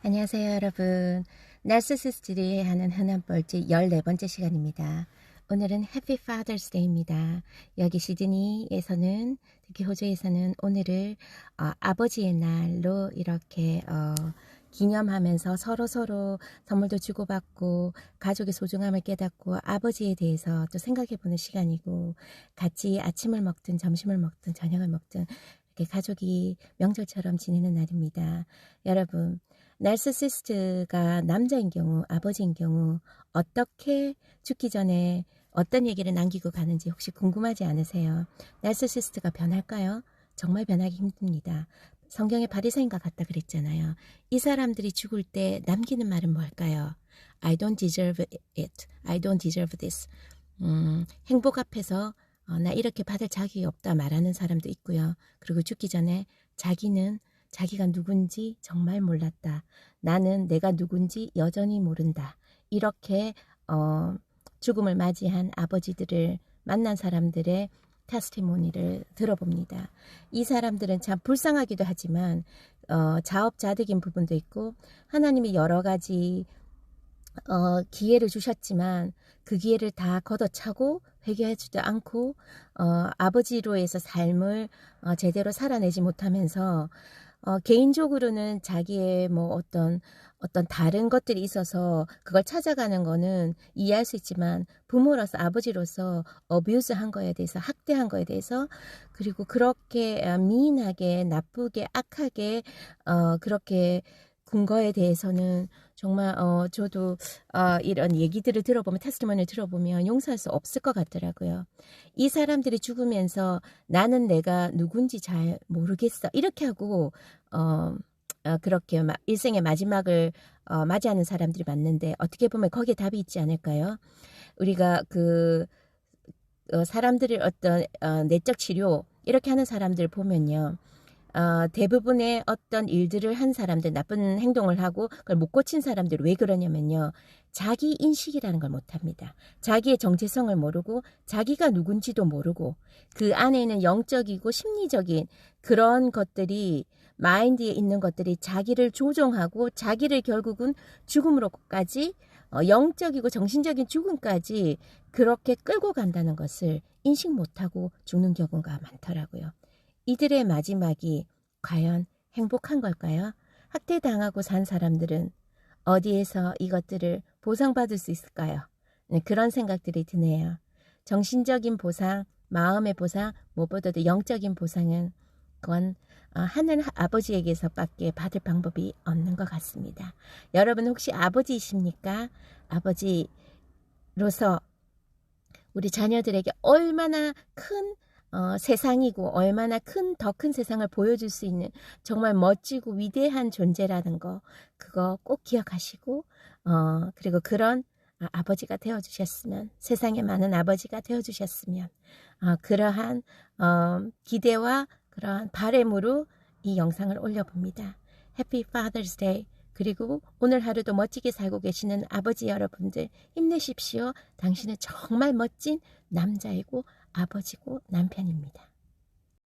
안녕하세요, 여러분. 날스시스들이 하는 흔한 뻘짓 14번째 시간입니다. 오늘은 해피 파더스 데이입니다. 여기 시드니에서는 특히 호주에서는 오늘을 어, 아버지의 날로 이렇게 어, 기념하면서 서로 서로 선물도 주고받고 가족의 소중함을 깨닫고 아버지에 대해서 또 생각해보는 시간이고 같이 아침을 먹든 점심을 먹든 저녁을 먹든 가족이 명절처럼 지내는 날입니다. 여러분 날스시스트가 남자인 경우, 아버지인 경우 어떻게 죽기 전에 어떤 얘기를 남기고 가는지 혹시 궁금하지 않으세요? 날스시스트가 변할까요? 정말 변하기 힘듭니다. 성경의 바리새인과 같다 그랬잖아요. 이 사람들이 죽을 때 남기는 말은 뭘까요? I don't deserve it. I don't deserve this. 음, 행복 앞에서 어, 나 이렇게 받을 자격이 없다 말하는 사람도 있고요. 그리고 죽기 전에 자기는 자기가 누군지 정말 몰랐다. 나는 내가 누군지 여전히 모른다. 이렇게 어, 죽음을 맞이한 아버지들을 만난 사람들의 테스티모니를 들어봅니다. 이 사람들은 참 불쌍하기도 하지만 어, 자업자득인 부분도 있고 하나님이 여러 가지 어, 기회를 주셨지만 그 기회를 다 걷어차고 회개하지도 않고 어, 아버지로에서 삶을 어, 제대로 살아내지 못하면서 어, 개인적으로는 자기의 뭐 어떤 어떤 다른 것들이 있어서 그걸 찾아가는 거는 이해할 수 있지만 부모로서 아버지로서 어뷰스 한 거에 대해서 학대한 거에 대해서 그리고 그렇게 아, 미인하게 나쁘게 악하게 어 그렇게 군 거에 대해서는 정말 어 저도 어 이런 얘기들을 들어보면 테스트먼을 들어보면 용서할 수 없을 것 같더라고요. 이 사람들이 죽으면서 나는 내가 누군지 잘 모르겠어 이렇게 하고 어, 어 그렇게 일생의 마지막을 어, 맞이하는 사람들이 많는데 어떻게 보면 거기에 답이 있지 않을까요? 우리가 그 어, 사람들의 어떤 어, 내적 치료 이렇게 하는 사람들 보면요. 어, 대부분의 어떤 일들을 한 사람들, 나쁜 행동을 하고 그걸 못 고친 사람들 왜 그러냐면요. 자기 인식이라는 걸 못합니다. 자기의 정체성을 모르고 자기가 누군지도 모르고 그 안에 있는 영적이고 심리적인 그런 것들이 마인드에 있는 것들이 자기를 조종하고 자기를 결국은 죽음으로까지 어, 영적이고 정신적인 죽음까지 그렇게 끌고 간다는 것을 인식 못하고 죽는 경우가 많더라고요. 이들의 마지막이 과연 행복한 걸까요? 학대당하고 산 사람들은 어디에서 이것들을 보상받을 수 있을까요? 네, 그런 생각들이 드네요. 정신적인 보상, 마음의 보상, 무엇보다도 영적인 보상은 그건 어, 하늘 아버지에게서밖에 받을 방법이 없는 것 같습니다. 여러분 혹시 아버지이십니까? 아버지로서 우리 자녀들에게 얼마나 큰 어, 세상이고 얼마나 큰, 더큰 세상을 보여줄 수 있는 정말 멋지고 위대한 존재라는 거, 그거 꼭 기억하시고, 어, 그리고 그런 아, 버지가 되어주셨으면, 세상에 많은 아버지가 되어주셨으면, 어, 그러한, 어, 기대와 그러한 바램으로 이 영상을 올려봅니다. 해피 Father's Day. 그리고 오늘 하루도 멋지게 살고 계시는 아버지 여러분들 힘내십시오. 당신은 정말 멋진 남자이고 아버지고 남편입니다.